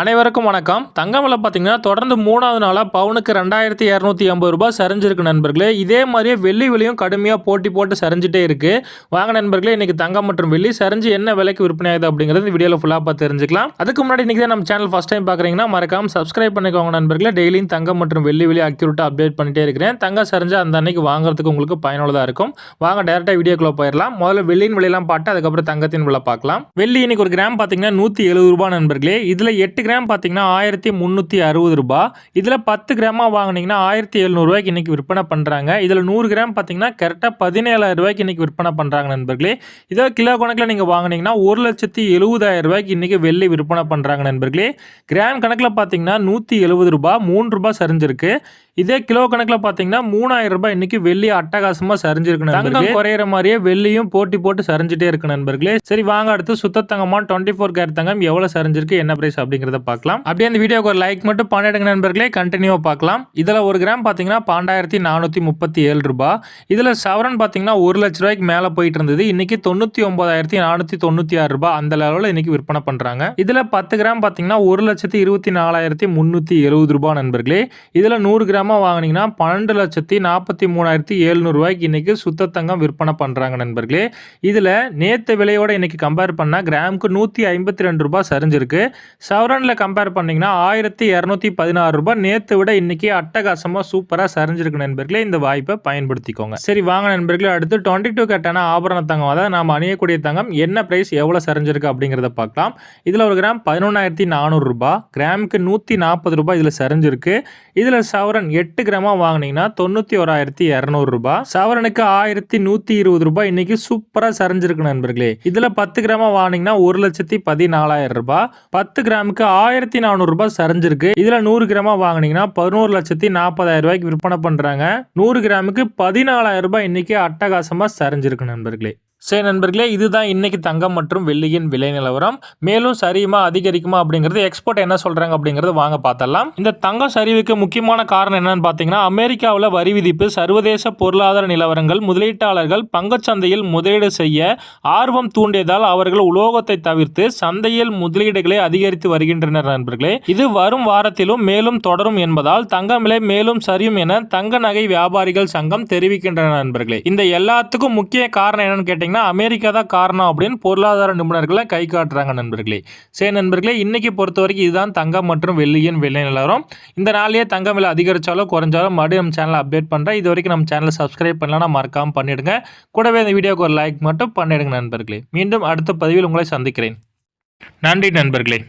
அனைவருக்கும் வணக்கம். தங்கம் விலை பார்த்தீங்கன்னா தொடர்ந்து மூணாவது நாளாக பவுனுக்கு ரெண்டாயிரத்தி இரநூத்தி ஐம்பது ரூபாய் சரிஞ்சிருக்கு நண்பர்களே. இதே மாதிரியே வெள்ளி விலையும் கடுமையாக போட்டி போட்டு சரிஞ்சிட்டே இருக்குது வாங்க நண்பர்களே இன்றைக்கி தங்கம் மற்றும் வெள்ளி சரிஞ்சு என்ன விலைக்கு விற்பனை ஆகுது அப்படிங்கிறது இந்த வீடியோவில் ஃபுல்லாக பார்த்து தெரிஞ்சுக்கலாம். அதுக்கு முன்னாடி இன்னைக்கு தான் நம்ம சேனல் ஃபஸ்ட் டைம் பார்க்குறீங்கன்னா மறக்காம சப்ஸ்கிரைப் பண்ணிக்கோங்க நண்பர்களே. டெய்லியும் தங்கம் மற்றும் வெள்ளி விலை அக்யூரேட்டாக அப்டேட் பண்ணிட்டே இருக்கிறேன். தங்கம் சரிஞ்சு அந்த அன்னைக்கு வாங்குறதுக்கு உங்களுக்கு பயனுள்ளதாக இருக்கும். வாங்க டேரெக்டாக வீடியோக்குள்ளே போயிடலாம். முதல்ல வெள்ளியின் விலையெல்லாம் பார்த்து அதுக்கப்புறம் தங்கத்தின் விலை பார்க்கலாம். வெள்ளி இன்னைக்கு ஒரு கிராம் பார்த்தீங்கன்னா நூற்றி எழுபது ரூபா நண்பர்களே. இதில் எட்டு கிராம் பார்த்தீங்கன்னா ஆயிரத்தி முந்நூற்றி அறுபது ரூபாய் இதில் பத்து கிராமாக வாங்குனீங்கன்னா ஆயிரத்தி எழுநூறுவாய்க்கு இன்றைக்கி விற்பனை பண்ணுறாங்க இதில் நூறு கிராம் பார்த்தீங்கன்னா கரெக்டாக பதினேழாயிரம் ரூபாய்க்கு இன்றைக்கி விற்பனை பண்ணுறாங்க நண்பர்களே. இதோ கிலோ கணக்கில் நீங்கள் வாங்கினீங்கன்னா ஒரு லட்சத்தி எழுபதாயிரம் ரூபாய்க்கு இன்றைக்கி வெள்ளி விற்பனை பண்ணுறாங்க நண்பர்களே. கிராம் கணக்கில் பார்த்தீங்கன்னா நூற்றி எழுபது ரூபாய் மூணு ரூபாய் சரிஞ்சிருக்கு. இதே கிலோ கணக்கில் பார்த்தீங்கன்னா மூணாயிரம் ரூபாய் இன்னைக்கு வெள்ளி அட்டகாசமாக சரிஞ்சிருக்கு தங்கம் குறையிற மாதிரியே வெள்ளியும் போட்டி போட்டு சரிஞ்சிட்டே இருக்கு நண்பர்களே. சரி வாங்க அடுத்து சுத்த தங்கமான டுவெண்ட்டி ஃபோர் கேர் தங்கம் எவ்வளோ சரிஞ்சிருக்கு என்ன பிரைஸ் அப்படிங்கிறத பார்க்கலாம். அப்படியே அந்த வீடியோக்கு ஒரு லைக் மட்டும் பண்ணிடுங்க நண்பர்களே கண்டினியூவாக பார்க்கலாம். இதில் ஒரு கிராம் பார்த்தீங்கன்னா பன்னெண்டாயிரத்தி நானூற்றி முப்பத்தி ஏழு ரூபாய். இதில் சவரன் பார்த்தீங்கன்னா ஒரு லட்ச ரூபாய்க்கு மேலே போயிட்டு இருந்தது. இன்னைக்கு தொண்ணூற்றி ஒன்பதாயிரத்தி நானூற்றி தொண்ணூற்றி ஆறு ரூபாய். அந்த லெவலில் இன்னைக்கு விற்பனை பண்ணுறாங்க இதில் பத்து கிராம் பார்த்தீங்கன்னா ஒரு லட்சத்தி இருபத்தி நாலாயிரத்தி முந்நூற்றி எழுபது ரூபாய் நண்பர்களே. இதில் நூறு கிராம் கிராமாக வாங்குனீங்கன்னா பன்னெண்டு லட்சத்தி நாற்பத்தி மூணாயிரத்தி எழுநூறுவாய்க்கு இன்றைக்கி சுத்த தங்கம் விற்பனை பண்ணுறாங்க நண்பர்களே. இதில் நேற்று விலையோட இன்றைக்கி கம்பேர் பண்ணால் கிராமுக்கு நூற்றி ஐம்பத்தி ரெண்டு ரூபாய் சரிஞ்சிருக்கு. சவரனில் கம்பேர் பண்ணிங்கன்னா ஆயிரத்தி இரநூத்தி பதினாறு ரூபாய். நேற்று விட இன்றைக்கி அட்டகாசமாக சூப்பராக சரிஞ்சிருக்கு நண்பர்களே. இந்த வாய்ப்பை பயன்படுத்திக்கோங்க. சரி வாங்க நண்பர்களே. அடுத்து டுவெண்ட்டி டூ கட்டான ஆபரண தங்கம் அதாவது நாம் அணியக்கூடிய தங்கம் என்ன ப்ரைஸ் எவ்வளோ சரிஞ்சிருக்கு அப்படிங்கிறத பார்க்கலாம். இதில் ஒரு கிராம் பதினொன்றாயிரத்தி நானூறு ரூபாய். கிராமுக்கு நூற்றி நாற்பது ரூபாய் இதில் சரிஞ்சிருக்கு. இதில் சவரன் எட்டு கிராமாக வாங்கினீங்கன்னா தொண்ணூற்றி ஓராயிரத்தி இரநூறுபா சவரனுக்கு ஆயிரத்தி நூற்றி இருபது ரூபாய் இன்னைக்கு சூப்பராக சரிஞ்சிருக்கு நண்பர்களே. இதில் பத்து கிராமாக வாங்கினீங்கன்னா ஒரு லட்சத்தி பதினாலாயிரம் ரூபாய் பத்து கிராமுக்கு ஆயிரத்தி நானூறுரூபா சரிஞ்சிருக்கு. இதில் நூறு கிராமாக வாங்கினீங்கன்னா பதினோரு லட்சத்தி நாற்பதாயிரம் ரூபாய்க்கு விற்பனை பண்ணுறாங்க நூறு கிராமுக்கு பதினாலாயிரம் ரூபாய் இன்னைக்கு அட்டகாசமாக சரிஞ்சிருக்கு நண்பர்களே. சரி நண்பர்களே இதுதான் இன்றைக்கி தங்கம் மற்றும் வெள்ளியின் விலை நிலவரம். மேலும் சரியுமா அதிகரிக்குமா அப்படிங்கிறது எக்ஸ்போர்ட் என்ன சொல்கிறாங்க அப்படிங்கிறது வாங்க பார்த்தலாம் இந்த தங்கம் சரிவுக்கு முக்கியமான காரணம் என்னன்னு பார்த்தீங்கன்னா அமெரிக்காவில் வரி விதிப்பு சர்வதேச பொருளாதார நிலவரங்கள் முதலீட்டாளர்கள் பங்குச்சந்தையில் முதலீடு செய்ய ஆர்வம் தூண்டியதால் அவர்கள் உலோகத்தை தவிர்த்து சந்தையில் முதலீடுகளை அதிகரித்து வருகின்றனர் நண்பர்களே. இது வரும் வாரத்திலும் மேலும் தொடரும் என்பதால் தங்கம் விலை மேலும் சரியும் என தங்க நகை வியாபாரிகள் சங்கம் தெரிவிக்கின்றனர் நண்பர்களே. இந்த எல்லாத்துக்கும் முக்கிய காரணம் என்னன்னு பார்த்தீங்கன்னா அமெரிக்கா தான் காரணம் அப்படின்னு பொருளாதார நிபுணர்களை கை காட்டுறாங்க நண்பர்களே. சரி நண்பர்களே இன்றைக்கி பொறுத்த வரைக்கும் இதுதான் தங்கம் மற்றும் வெள்ளியின் விலை நிலவரம். இந்த நாளையே தங்கம் விலை அதிகரிச்சாலும் குறைஞ்சாலும் மறுபடியும் நம்ம சேனலை அப்டேட் பண்ணுறேன் இது வரைக்கும் நம்ம சேனலை சப்ஸ்கிரைப் பண்ணலாம் மறக்காமல் பண்ணிவிடுங்க கூடவே இந்த வீடியோக்கு ஒரு லைக் மட்டும் பண்ணிவிடுங்க நண்பர்களே. மீண்டும் அடுத்த பதிவில் உங்களை சந்திக்கிறேன். நன்றி நண்பர்களே.